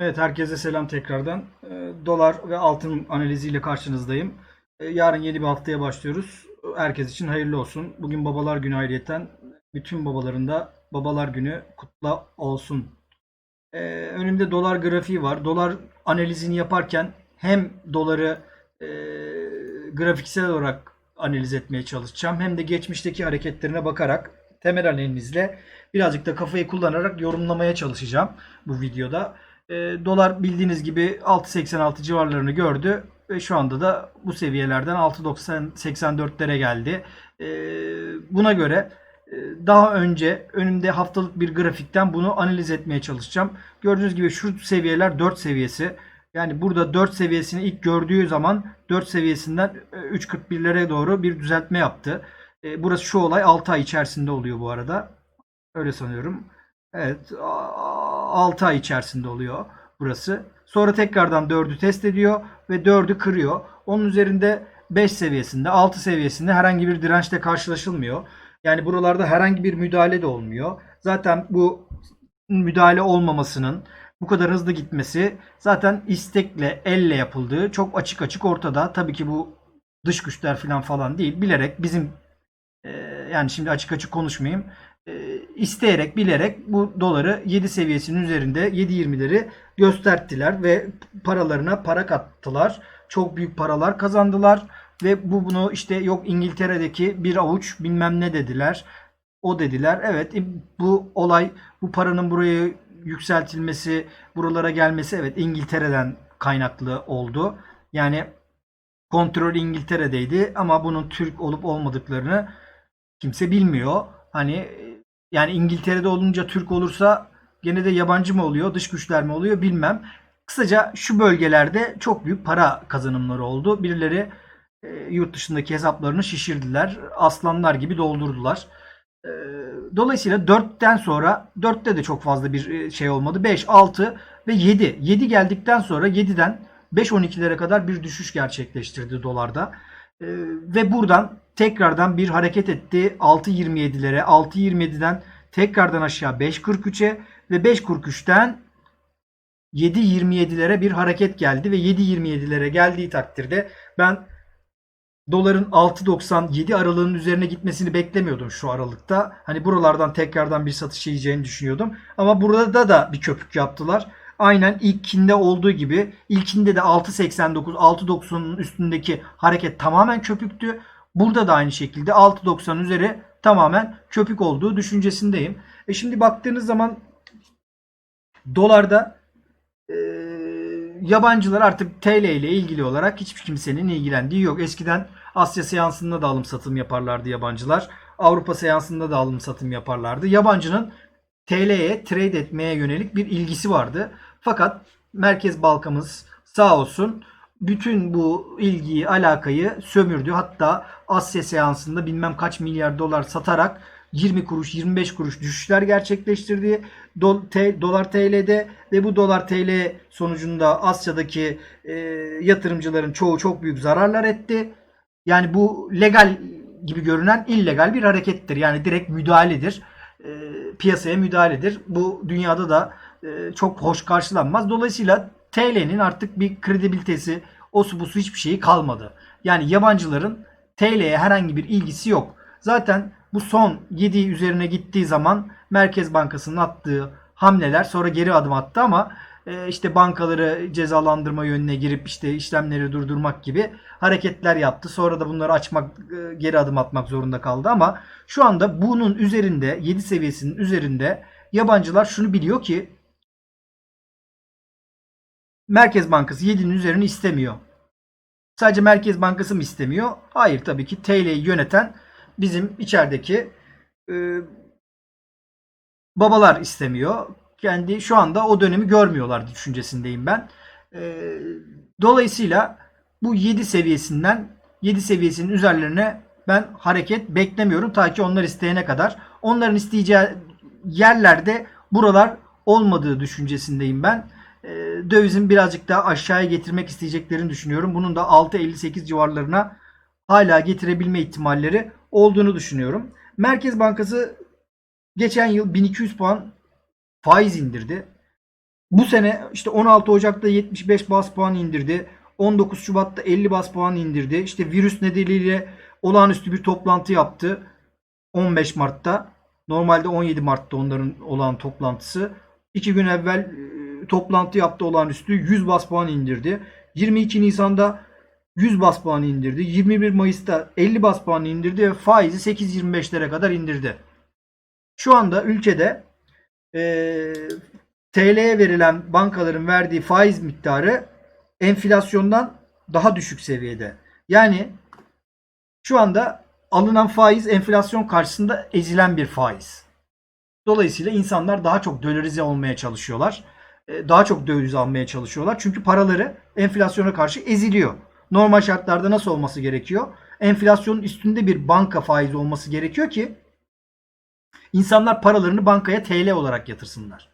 Evet herkese selam tekrardan. Ee, Dolar ve altın analiziyle karşınızdayım. Ee, Yarın yeni bir haftaya başlıyoruz. Herkes için hayırlı olsun. Bugün babalar günü ayrıyeten bütün babaların da babalar günü kutlu olsun. Ee, önümde dolar grafiği var. Dolar analizini yaparken hem doları e, grafiksel olarak analiz etmeye çalışacağım. Hem de geçmişteki hareketlerine bakarak temel analizle birazcık da kafayı kullanarak yorumlamaya çalışacağım bu videoda. E, dolar bildiğiniz gibi 6.86 civarlarını gördü ve şu anda da bu seviyelerden 6.84'lere geldi. E, buna göre e, daha önce önümde haftalık bir grafikten bunu analiz etmeye çalışacağım. Gördüğünüz gibi şu seviyeler 4 seviyesi. Yani burada 4 seviyesini ilk gördüğü zaman 4 seviyesinden e, 3.41'lere doğru bir düzeltme yaptı. E, Burası şu olay 6 ay içerisinde oluyor bu arada. Öyle sanıyorum. Evet 6 ay içerisinde oluyor burası. Sonra tekrardan 4'ü test ediyor ve 4'ü kırıyor. Onun üzerinde 5 seviyesinde 6 seviyesinde herhangi bir dirençle karşılaşılmıyor. Yani buralarda herhangi bir müdahale de olmuyor. Zaten bu müdahale olmamasının bu kadar hızlı gitmesi zaten istekle, elle yapıldığı çok açık açık ortada. Tabii ki bu dış güçler falan falan değil. Bilerek bizim e, yani şimdi açık açık konuşmayayım. E, isteyerek, bilerek bu doları 7 seviyesinin üzerinde 7.20'leri gösterdiler ve paralarına para kattılar. Çok büyük paralar kazandılar ve bu bunu işte yok İngiltere'deki bir avuç bilmem ne dediler. O dediler. Evet bu olay bu paranın buraya yükseltilmesi, buralara gelmesi evet İngiltere'den kaynaklı oldu. Yani kontrol İngiltere'deydi ama bunun Türk olup olmadıklarını kimse bilmiyor. Hani yani İngiltere'de olunca Türk olursa gene de yabancı mı oluyor, dış güçler mi oluyor bilmem. Kısaca şu bölgelerde çok büyük para kazanımları oldu. Birileri e, yurt dışındaki hesaplarını şişirdiler. Aslanlar gibi doldurdular. E, dolayısıyla 4'ten sonra 4'te de çok fazla bir e, şey olmadı. 5, 6 ve 7. 7 geldikten sonra 7'den 5-12'lere kadar bir düşüş gerçekleştirdi dolarda. E, ve buradan tekrardan bir hareket etti 6.27'lere. 6.27'den tekrardan aşağı 5.43'e ve 5.43'ten 7.27'lere bir hareket geldi ve 7.27'lere geldiği takdirde ben doların 6.97 aralığının üzerine gitmesini beklemiyordum şu aralıkta. Hani buralardan tekrardan bir satış yiyeceğini düşünüyordum. Ama burada da bir köpük yaptılar. Aynen ilkinde olduğu gibi ilkinde de 6.89 6.90'ın üstündeki hareket tamamen köpüktü. Burada da aynı şekilde 6.90 üzeri tamamen köpük olduğu düşüncesindeyim. E şimdi baktığınız zaman dolarda e, yabancılar artık TL ile ilgili olarak hiçbir kimsenin ilgilendiği yok. Eskiden Asya seansında da alım satım yaparlardı yabancılar. Avrupa seansında da alım satım yaparlardı. Yabancının TL'ye trade etmeye yönelik bir ilgisi vardı. Fakat Merkez Bankamız sağ olsun bütün bu ilgiyi, alakayı sömürdü. Hatta Asya seansında bilmem kaç milyar dolar satarak 20 kuruş, 25 kuruş düşüşler gerçekleştirdi. Do, te, dolar TL'de ve bu dolar TL sonucunda Asya'daki e, yatırımcıların çoğu çok büyük zararlar etti. Yani bu legal gibi görünen illegal bir harekettir. Yani direkt müdahaledir. E, piyasaya müdahaledir. Bu dünyada da e, çok hoş karşılanmaz. Dolayısıyla TL'nin artık bir kredibilitesi, o su bu su hiçbir şeyi kalmadı. Yani yabancıların TL'ye herhangi bir ilgisi yok. Zaten bu son 7 üzerine gittiği zaman Merkez Bankası'nın attığı hamleler sonra geri adım attı ama e, işte bankaları cezalandırma yönüne girip işte işlemleri durdurmak gibi hareketler yaptı. Sonra da bunları açmak, e, geri adım atmak zorunda kaldı ama şu anda bunun üzerinde 7 seviyesinin üzerinde yabancılar şunu biliyor ki Merkez Bankası 7'nin üzerini istemiyor. Sadece Merkez Bankası mı istemiyor? Hayır tabii ki TL'yi yöneten bizim içerideki e, babalar istemiyor. Kendi şu anda o dönemi görmüyorlar düşüncesindeyim ben. E, dolayısıyla bu 7 seviyesinden 7 seviyesinin üzerlerine ben hareket beklemiyorum ta ki onlar isteyene kadar. Onların isteyeceği yerlerde buralar olmadığı düşüncesindeyim ben. E, dövizin birazcık daha aşağıya getirmek isteyeceklerini düşünüyorum. Bunun da 6.58 civarlarına hala getirebilme ihtimalleri olduğunu düşünüyorum. Merkez Bankası geçen yıl 1200 puan faiz indirdi. Bu sene işte 16 Ocak'ta 75 bas puan indirdi. 19 Şubat'ta 50 bas puan indirdi. İşte virüs nedeniyle olağanüstü bir toplantı yaptı. 15 Mart'ta. Normalde 17 Mart'ta onların olan toplantısı. İki gün evvel toplantı yaptı olağanüstü. 100 bas puan indirdi. 22 Nisan'da 100 bas puan indirdi. 21 Mayıs'ta 50 bas puan indirdi ve faizi 8.25'lere kadar indirdi. Şu anda ülkede e, TL'ye verilen bankaların verdiği faiz miktarı enflasyondan daha düşük seviyede. Yani şu anda alınan faiz enflasyon karşısında ezilen bir faiz. Dolayısıyla insanlar daha çok dolarize olmaya çalışıyorlar. E, Daha çok döviz almaya çalışıyorlar. Çünkü paraları enflasyona karşı eziliyor. Normal şartlarda nasıl olması gerekiyor? Enflasyonun üstünde bir banka faizi olması gerekiyor ki insanlar paralarını bankaya TL olarak yatırsınlar.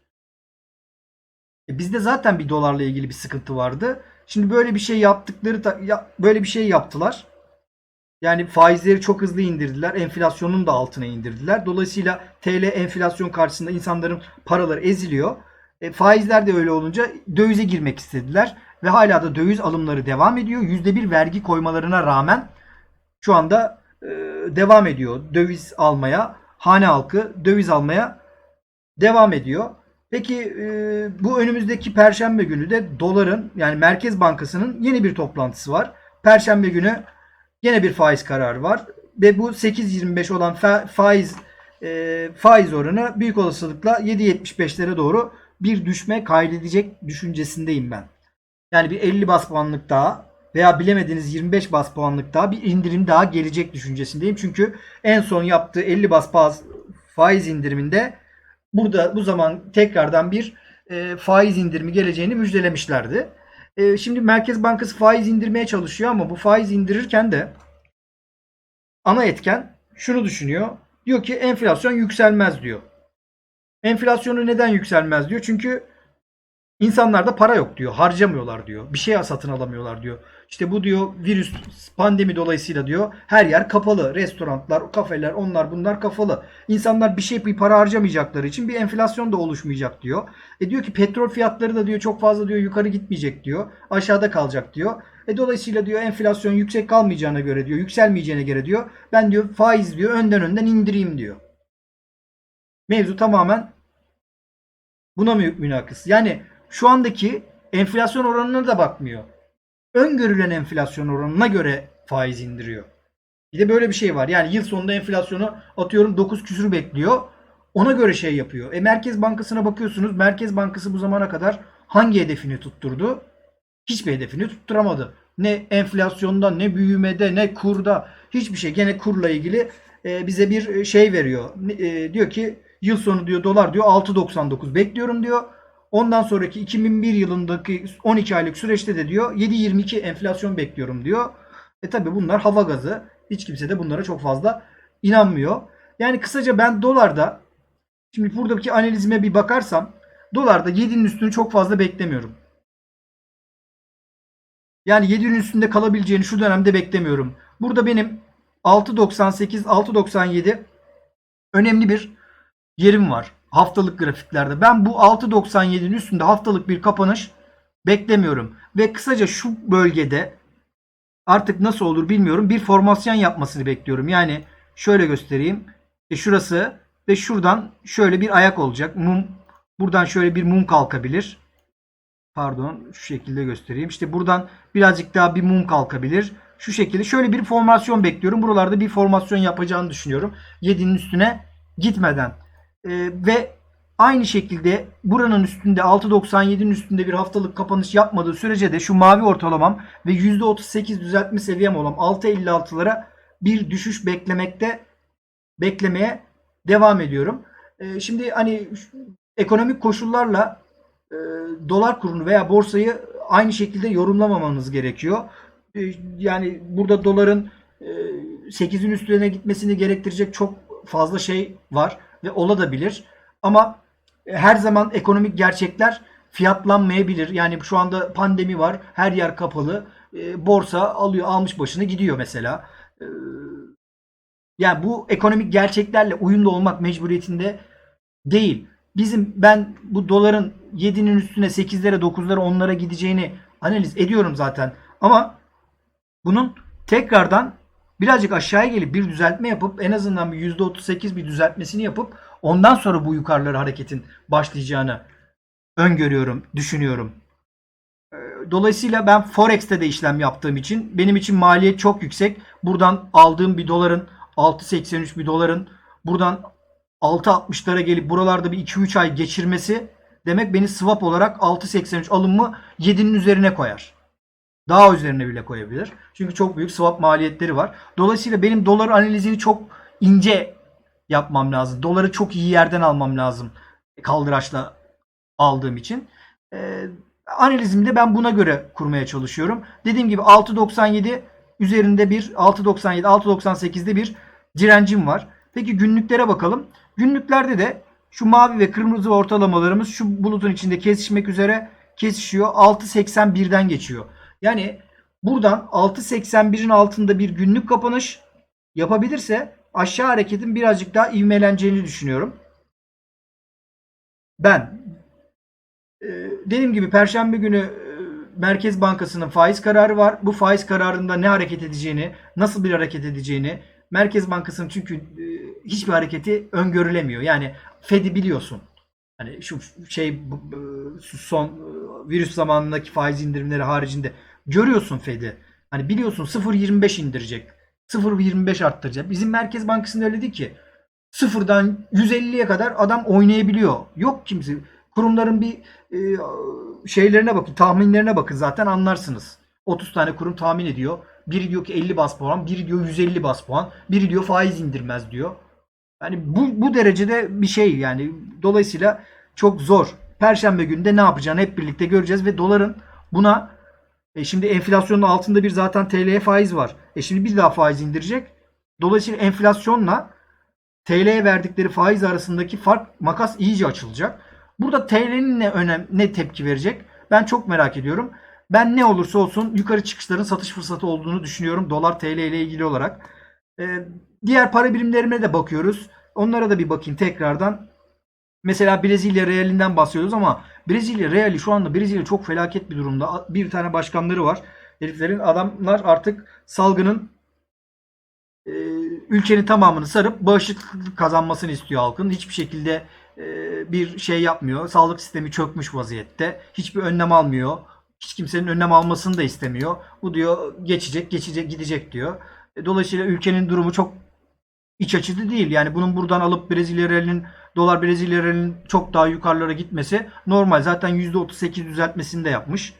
E bizde zaten bir dolarla ilgili bir sıkıntı vardı. Şimdi böyle bir şey yaptıkları böyle bir şey yaptılar. Yani faizleri çok hızlı indirdiler. Enflasyonun da altına indirdiler. Dolayısıyla TL enflasyon karşısında insanların paraları eziliyor. E, faizler de öyle olunca dövize girmek istediler. Ve hala da döviz alımları devam ediyor. %1 vergi koymalarına rağmen şu anda e, devam ediyor. Döviz almaya, hane halkı döviz almaya devam ediyor. Peki e, bu önümüzdeki perşembe günü de doların yani Merkez Bankası'nın yeni bir toplantısı var. Perşembe günü yine bir faiz kararı var ve bu 8.25 olan fa- faiz e, faiz oranı büyük olasılıkla 7.75'lere doğru bir düşme kaydedecek düşüncesindeyim ben. Yani bir 50 bas puanlık daha veya bilemediğiniz 25 bas puanlık daha bir indirim daha gelecek düşüncesindeyim. Çünkü en son yaptığı 50 bas bas faiz indiriminde burada bu zaman tekrardan bir e, faiz indirimi geleceğini müjdelemişlerdi. E, şimdi Merkez Bankası faiz indirmeye çalışıyor ama bu faiz indirirken de ana etken şunu düşünüyor. Diyor ki enflasyon yükselmez diyor. Enflasyonu neden yükselmez diyor. Çünkü insanlarda para yok diyor. Harcamıyorlar diyor. Bir şey satın alamıyorlar diyor. İşte bu diyor virüs pandemi dolayısıyla diyor her yer kapalı. Restoranlar, kafeler, onlar bunlar kapalı. İnsanlar bir şey bir para harcamayacakları için bir enflasyon da oluşmayacak diyor. E diyor ki petrol fiyatları da diyor çok fazla diyor yukarı gitmeyecek diyor. Aşağıda kalacak diyor. E dolayısıyla diyor enflasyon yüksek kalmayacağına göre diyor, yükselmeyeceğine göre diyor. Ben diyor faiz diyor önden önden indireyim diyor. Mevzu tamamen buna mü münakıs. Yani şu andaki enflasyon oranına da bakmıyor. Öngörülen enflasyon oranına göre faiz indiriyor. Bir de böyle bir şey var. Yani yıl sonunda enflasyonu atıyorum 9 küsür bekliyor. Ona göre şey yapıyor. E Merkez Bankası'na bakıyorsunuz. Merkez Bankası bu zamana kadar hangi hedefini tutturdu? Hiçbir hedefini tutturamadı. Ne enflasyonda, ne büyümede, ne kurda. Hiçbir şey. Gene kurla ilgili e, bize bir şey veriyor. E, diyor ki yıl sonu diyor dolar diyor 6.99 bekliyorum diyor. Ondan sonraki 2001 yılındaki 12 aylık süreçte de diyor 7.22 enflasyon bekliyorum diyor. E tabi bunlar hava gazı. Hiç kimse de bunlara çok fazla inanmıyor. Yani kısaca ben dolarda şimdi buradaki analizime bir bakarsam dolarda 7'nin üstünü çok fazla beklemiyorum. Yani 7'nin üstünde kalabileceğini şu dönemde beklemiyorum. Burada benim 6.98 6.97 önemli bir yerim var haftalık grafiklerde. Ben bu 6.97'nin üstünde haftalık bir kapanış beklemiyorum. Ve kısaca şu bölgede artık nasıl olur bilmiyorum bir formasyon yapmasını bekliyorum. Yani şöyle göstereyim. İşte şurası ve şuradan şöyle bir ayak olacak. Mum buradan şöyle bir mum kalkabilir. Pardon şu şekilde göstereyim. İşte buradan birazcık daha bir mum kalkabilir. Şu şekilde şöyle bir formasyon bekliyorum. Buralarda bir formasyon yapacağını düşünüyorum. 7'nin üstüne gitmeden. Ee, ve aynı şekilde buranın üstünde 6.97'nin üstünde bir haftalık kapanış yapmadığı sürece de şu mavi ortalamam ve %38 düzeltme seviyem olan 6.56'lara bir düşüş beklemekte beklemeye devam ediyorum. Ee, şimdi hani ekonomik koşullarla e, dolar kurunu veya borsayı aynı şekilde yorumlamamanız gerekiyor. E, yani burada doların e, 8'in üstüne gitmesini gerektirecek çok fazla şey var ve olabilir. Ama her zaman ekonomik gerçekler fiyatlanmayabilir. Yani şu anda pandemi var. Her yer kapalı. E, borsa alıyor, almış başını gidiyor mesela. E, yani bu ekonomik gerçeklerle uyumlu olmak mecburiyetinde değil. Bizim ben bu doların 7'nin üstüne 8'lere 9'lara 10'lara gideceğini analiz ediyorum zaten. Ama bunun tekrardan birazcık aşağıya gelip bir düzeltme yapıp en azından bir %38 bir düzeltmesini yapıp ondan sonra bu yukarıları hareketin başlayacağını öngörüyorum, düşünüyorum. Ee, Dolayısıyla ben Forex'te de işlem yaptığım için benim için maliyet çok yüksek. Buradan aldığım bir doların 6.83 bir doların buradan 6.60'lara gelip buralarda bir 2-3 ay geçirmesi demek beni swap olarak 6.83 alımı 7'nin üzerine koyar. Daha üzerine bile koyabilir. Çünkü çok büyük swap maliyetleri var. Dolayısıyla benim dolar analizini çok ince yapmam lazım. Doları çok iyi yerden almam lazım. Kaldıraçla aldığım için. Ee, analizimi de ben buna göre kurmaya çalışıyorum. Dediğim gibi 6.97 üzerinde bir 6.97 6.98'de bir direncim var. Peki günlüklere bakalım. Günlüklerde de şu mavi ve kırmızı ortalamalarımız şu bulutun içinde kesişmek üzere kesişiyor. 6.81'den geçiyor. Yani buradan 6.81'in altında bir günlük kapanış yapabilirse aşağı hareketin birazcık daha ivmeleneceğini düşünüyorum. Ben ee, dediğim gibi Perşembe günü e, Merkez Bankası'nın faiz kararı var. Bu faiz kararında ne hareket edeceğini, nasıl bir hareket edeceğini, Merkez Bankası'nın çünkü e, hiçbir hareketi öngörülemiyor. Yani Fed'i biliyorsun. Hani şu şey son e, virüs zamanındaki faiz indirimleri haricinde görüyorsun Fed'i. Hani biliyorsun 0.25 indirecek. 0.25 arttıracak. Bizim Merkez Bankası'nda öyle değil ki. Sıfırdan 150'ye kadar adam oynayabiliyor. Yok kimse. Kurumların bir e, şeylerine bakın, tahminlerine bakın zaten anlarsınız. 30 tane kurum tahmin ediyor. Biri diyor ki 50 bas puan, biri diyor 150 bas puan, biri diyor faiz indirmez diyor. Yani bu, bu derecede bir şey yani. Dolayısıyla çok zor. Perşembe günü de ne yapacağını hep birlikte göreceğiz ve doların buna e şimdi enflasyonun altında bir zaten TL'ye faiz var. E şimdi bir daha faiz indirecek. Dolayısıyla enflasyonla TL'ye verdikleri faiz arasındaki fark makas iyice açılacak. Burada TL'nin ne önem ne tepki verecek? Ben çok merak ediyorum. Ben ne olursa olsun yukarı çıkışların satış fırsatı olduğunu düşünüyorum dolar TL ile ilgili olarak. Ee, diğer para birimlerine de bakıyoruz. Onlara da bir bakayım tekrardan. Mesela Brezilya realinden bahsediyoruz ama Brezilya reali şu anda Brezilya çok felaket bir durumda. Bir tane başkanları var. Heriflerin adamlar artık salgının e, ülkenin tamamını sarıp bağışıklık kazanmasını istiyor halkın. Hiçbir şekilde e, bir şey yapmıyor. Sağlık sistemi çökmüş vaziyette. Hiçbir önlem almıyor. Hiç kimsenin önlem almasını da istemiyor. Bu diyor geçecek, geçecek, gidecek diyor. E, Dolayısıyla ülkenin durumu çok iç açıcı değil. Yani bunun buradan alıp Brezilya realinin dolar Brezilya realinin çok daha yukarılara gitmesi normal. Zaten %38 düzeltmesini de yapmış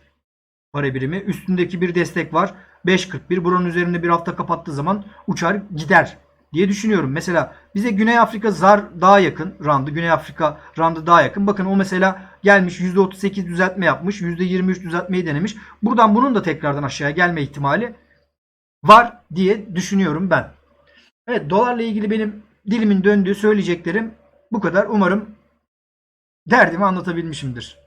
para birimi. Üstündeki bir destek var. 5.41. Buranın üzerinde bir hafta kapattığı zaman uçar gider diye düşünüyorum. Mesela bize Güney Afrika zar daha yakın. Randı. Güney Afrika randı daha yakın. Bakın o mesela gelmiş %38 düzeltme yapmış. %23 düzeltmeyi denemiş. Buradan bunun da tekrardan aşağıya gelme ihtimali var diye düşünüyorum ben. Evet dolarla ilgili benim dilimin döndüğü söyleyeceklerim bu kadar. Umarım derdimi anlatabilmişimdir.